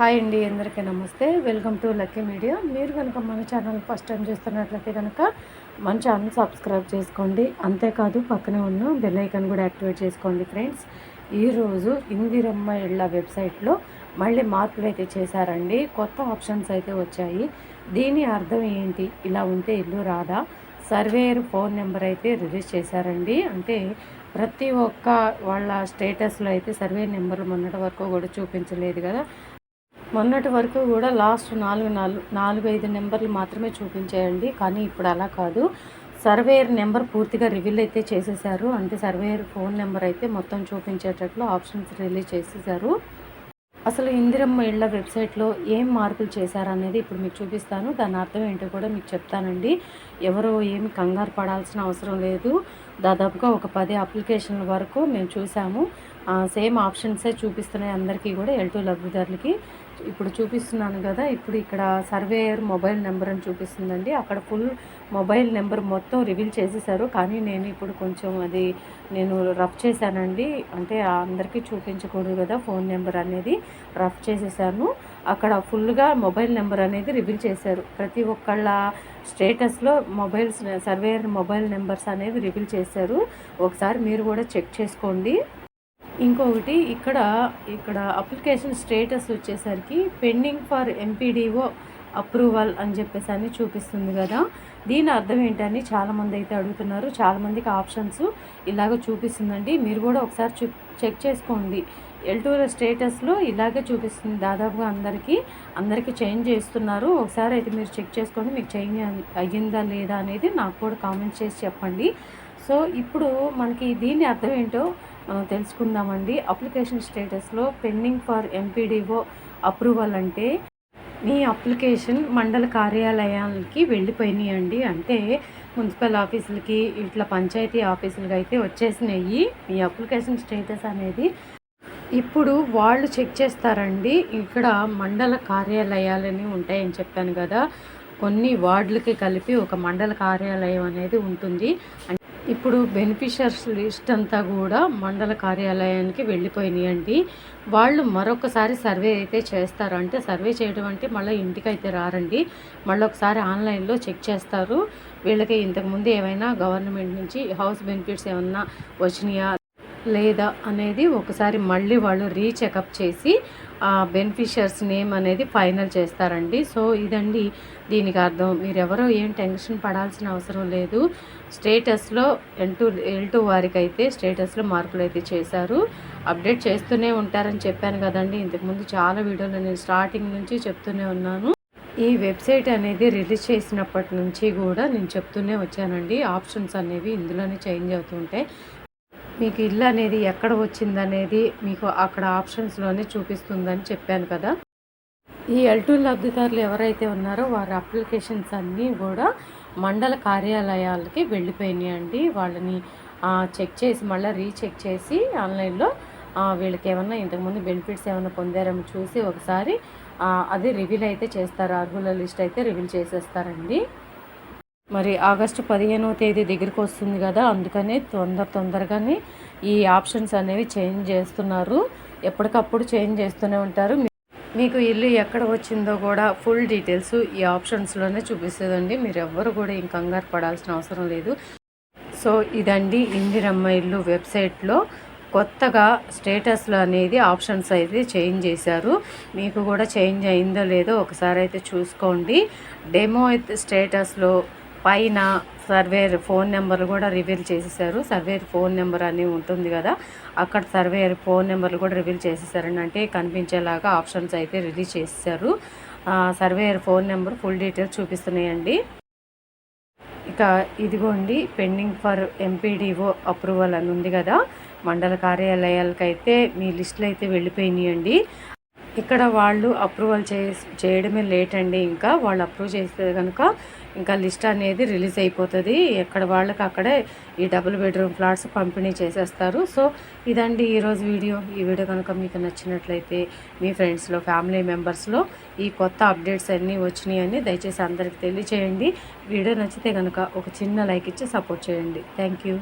Hi అండి అందరికీ నమస్తే. Welcome to lucky media. మీరు కనుక మన ఛానల్ ఫస్ట్ టైం చూస్తున్నట్లయితే కనుక మన ఛానల్ సబ్స్క్రైబ్ చేసుకోండి. అంతేకాదు పక్కనే ఉన్న బెల్ ఐకాన్ కూడా యాక్టివేట్ చేసుకోండి ఫ్రెండ్స్. ఈరోజు ఇందిరమ్మ ఇళ్ళ వెబ్సైట్లో మళ్ళీ మార్పులు అయితే చేశారండి. కొత్త ఆప్షన్స్ అయితే వచ్చాయి. దీని అర్థం ఏంటి? ఇలా ఉంటే ఇల్లు రాదా? సర్వేయర్ ఫోన్ నెంబర్ అయితే రిలీజ్ చేశారండి. అంటే ప్రతి ఒక్క వాళ్ళ స్టేటస్లో అయితే సర్వే నెంబర్ మొన్నటి వరకు కూడా చూపించలేదు కదా. మొన్నటి వరకు కూడా లాస్ట్ నాలుగు నాలుగు నాలుగు ఐదు నెంబర్లు మాత్రమే చూపించేయండి. కానీ ఇప్పుడు అలా కాదు. సర్వేయర్ నెంబర్ పూర్తిగా రివీల్ అయితే చేసేసారు అంటే సర్వేయర్ ఫోన్ నెంబర్ అయితే మొత్తం చూపించేటట్లు ఆప్షన్స్ రిలీజ్ చేసేసారు అసలు ఇందిరమ్మ ఇళ్ళ వెబ్సైట్లో ఏం మార్పులు చేశారనేది ఇప్పుడు మీకు చూపిస్తాను. దాని అర్థం ఏంటో కూడా మీకు చెప్తానండి. ఎవరో ఏమి కంగారు పడాల్సిన అవసరం లేదు. దాదాపుగా ఒక పది అప్లికేషన్ల వరకు మేము చూసాము. సేమ్ ఆప్షన్సే చూపిస్తున్నాయి అందరికీ కూడా ఎల్టూ లబ్ధిదారులకి. ఇప్పుడు చూపిస్తున్నాను కదా ఇప్పుడు ఇక్కడ సర్వేయర్ మొబైల్ నెంబర్ అని చూపిస్తుందండి. అక్కడ ఫుల్ మొబైల్ నెంబర్ మొత్తం రివీల్ చేసేసారు. కానీ నేను ఇప్పుడు కొంచెం అది నేను రఫ్ చేశానండి. అంటే అందరికీ చూపించకూడదు కదా ఫోన్ నెంబర్ అనేది. రఫ్ చేసేసాను. అక్కడ ఫుల్గా మొబైల్ నెంబర్ అనేది రివీల్ చేశారు. ప్రతి ఒక్కళ్ళ స్టేటస్లో మొబైల్స్ సర్వేయర్ మొబైల్ నెంబర్స్ అనేది రివీల్ చేశారు. ఒకసారి మీరు కూడా చెక్ చేసుకోండి. ఇంకొకటి ఇక్కడ ఇక్కడ అప్లికేషన్ స్టేటస్ వచ్చేసరికి పెండింగ్ ఫర్ ఎంపీడీఓ అప్రూవల్ అని చెప్పేసి అని చూపిస్తుంది కదా. దీని అర్థం ఏంటని చాలామంది అయితే అడుగుతున్నారు. చాలామందికి ఆప్షన్స్ ఇలాగ చూపిస్తుందండి. మీరు కూడా ఒకసారి చెక్ చేసుకోండి. ఎల్టూర్ స్టేటస్లో ఇలాగే చూపిస్తుంది. దాదాపుగా అందరికీ అందరికీ చేంజ్ చేస్తున్నారు. ఒకసారి అయితే మీరు చెక్ చేసుకోండి. మీకు చేంజ్ అయ్యిందా లేదా అనేది నాకు కూడా కామెంట్ చేసి చెప్పండి. సో ఇప్పుడు మనకి దీని అర్థం ఏంటో మనం తెలుసుకుందామండి. అప్లికేషన్ స్టేటస్లో పెండింగ్ ఫర్ ఎంపీడీఓ అప్రూవల్ అంటే మీ అప్లికేషన్ మండల కార్యాలయాలకి వెళ్ళిపోయినాయి అండి అంటే మున్సిపల్ ఆఫీసులకి ఇట్లా పంచాయతీ ఆఫీసులకి అయితే వచ్చేసినాయి. మీ అప్లికేషన్ స్టేటస్ అనేది ఇప్పుడు వాళ్ళు చెక్ చేస్తారండి. ఇక్కడ మండల కార్యాలయాలని ఉంటాయని చెప్పాను కదా. కొన్ని వార్డులకి కలిపి ఒక మండల కార్యాలయం అనేది ఉంటుంది. ఇప్పుడు బెనిఫిషర్స్ లిస్ట్ అంతా కూడా మండల కార్యాలయానికి వెళ్ళిపోయినాయండి. వాళ్ళు మరొకసారి సర్వే అయితే చేస్తారు. అంటే సర్వే చేయడం అంటే మళ్ళీ ఇంటికి అయితే రారండి. మళ్ళీ ఒకసారి ఆన్లైన్లో చెక్ చేస్తారు. వీళ్ళకి ఇంతకుముందు ఏమైనా గవర్నమెంట్ నుంచి హౌస్ బెనిఫిట్స్ ఏమన్నా వచ్చినాయా? లేదా అనేది ఒకసారి మళ్ళీ వాళ్ళు రీచెకప్ చేసి బెనిఫిషియర్స్ నేమ్ అనేది ఫైనల్ చేస్తారండి. సో ఇదండి దీనికి అర్థం. మీరు ఎవరో ఏం టెన్షన్ పడాల్సిన అవసరం లేదు. స్టేటస్లో ఎల్ టూ ఎల్ టూ వారికి అయితే స్టేటస్లో మార్పులు అయితే చేశారు. అప్డేట్ చేస్తూనే ఉంటారని చెప్పాను కదండి. ఇంతకుముందు చాలా వీడియోలు నేను స్టార్టింగ్ నుంచి చెప్తూనే ఉన్నాను. ఈ వెబ్సైట్ అనేది రిలీజ్ చేసినప్పటి నుంచి కూడా నేను చెప్తూనే వచ్చానండి. ఆప్షన్స్ అనేవి ఇందులోనే చేంజ్ అవుతుంటాయి మీకు ఇల్లు అనేది ఎక్కడ వచ్చిందనేది మీకు అక్కడ ఆప్షన్స్లోనే చూపిస్తుందని చెప్పాను కదా. ఈ ఎల్టూ లబ్ధిదారులు ఎవరైతే ఉన్నారో వారి అప్లికేషన్స్ అన్నీ కూడా మండల కార్యాలయాలకి వెళ్ళిపోయినాయండి. వాళ్ళని చెక్ చేసి మళ్ళీ రీచెక్ చేసి ఆన్లైన్లో వీళ్ళకి ఏమన్నా ఇంతకుముందు బెనిఫిట్స్ ఏమైనా పొందారేమో చూసి ఒకసారి అది రివీల్ అయితే చేస్తారు. అర్హుల లిస్ట్ అయితే రివీల్ చేసేస్తారండి. మరి ఆగస్టు పదిహేనవ తేదీ దగ్గరికి వస్తుంది కదా అందుకని తొందర తొందరగానే ఈ ఆప్షన్స్ అనేవి చేంజ్ చేస్తున్నారు. ఎప్పటికప్పుడు చేంజ్ చేస్తూనే ఉంటారు. మీకు ఇల్లు ఎక్కడ వచ్చిందో కూడా ఫుల్ డీటెయిల్స్ ఈ ఆప్షన్స్లోనే చూపిస్తుందండి. మీరు ఎవ్వరు కూడా ఇంక కంగారు పడాల్సిన అవసరం లేదు. సో ఇదండి ఇందిరమ్మ ఇల్లు వెబ్సైట్లో కొత్తగా స్టేటస్లో అనేది ఆప్షన్స్ అయితే చేంజ్ చేశారు. మీకు కూడా చేంజ్ అయిందో లేదో ఒకసారి అయితే చూసుకోండి. డెమో అయితే స్టేటస్లో పైన సర్వేయర్ ఫోన్ నెంబర్ కూడా రివీల్ చేసేసారు. సర్వేయర్ ఫోన్ నెంబర్ అని ఉంటుంది కదా అక్కడ సర్వేయర్ ఫోన్ నెంబర్లు కూడా రివీల్ చేసేసారని అంటే కనిపించేలాగా ఆప్షన్స్ అయితే రిలీజ్ చేసేసారు. Surveyor phone number full details చూపిస్తున్నాయండి. ఇక ఇదిగోండి పెండింగ్ ఫర్ ఎంపీడీఓ అప్రూవల్ అని ఉంది కదా మండల కార్యాలయాలకైతే మీ లిస్టులు అయితే వెళ్ళిపోయినాయండి. ఇక్కడ వాళ్ళు అప్రూవల్ చే చేయడమే లేట్ అండి ఇంకా వాళ్ళు అప్రూవ్ చేస్తే కనుక ఇంకా లిస్ట్ అనేది రిలీజ్ అయిపోతుంది. ఎక్కడ వాళ్ళకి అక్కడే ఈ డబుల్ బెడ్రూమ్ ఫ్లాట్స్ పంపిణీ చేసేస్తారు. సో ఇదండి ఈరోజు వీడియో. ఈ వీడియో కనుక మీకు నచ్చినట్లయితే మీ ఫ్రెండ్స్లో ఫ్యామిలీ మెంబర్స్లో ఈ కొత్త అప్డేట్స్ అన్నీ వచ్చినాయని దయచేసి అందరికి తెలియచేయండి. వీడియో నచ్చితే కనుక ఒక చిన్న లైక్ ఇచ్చి సపోర్ట్ చేయండి. Thank you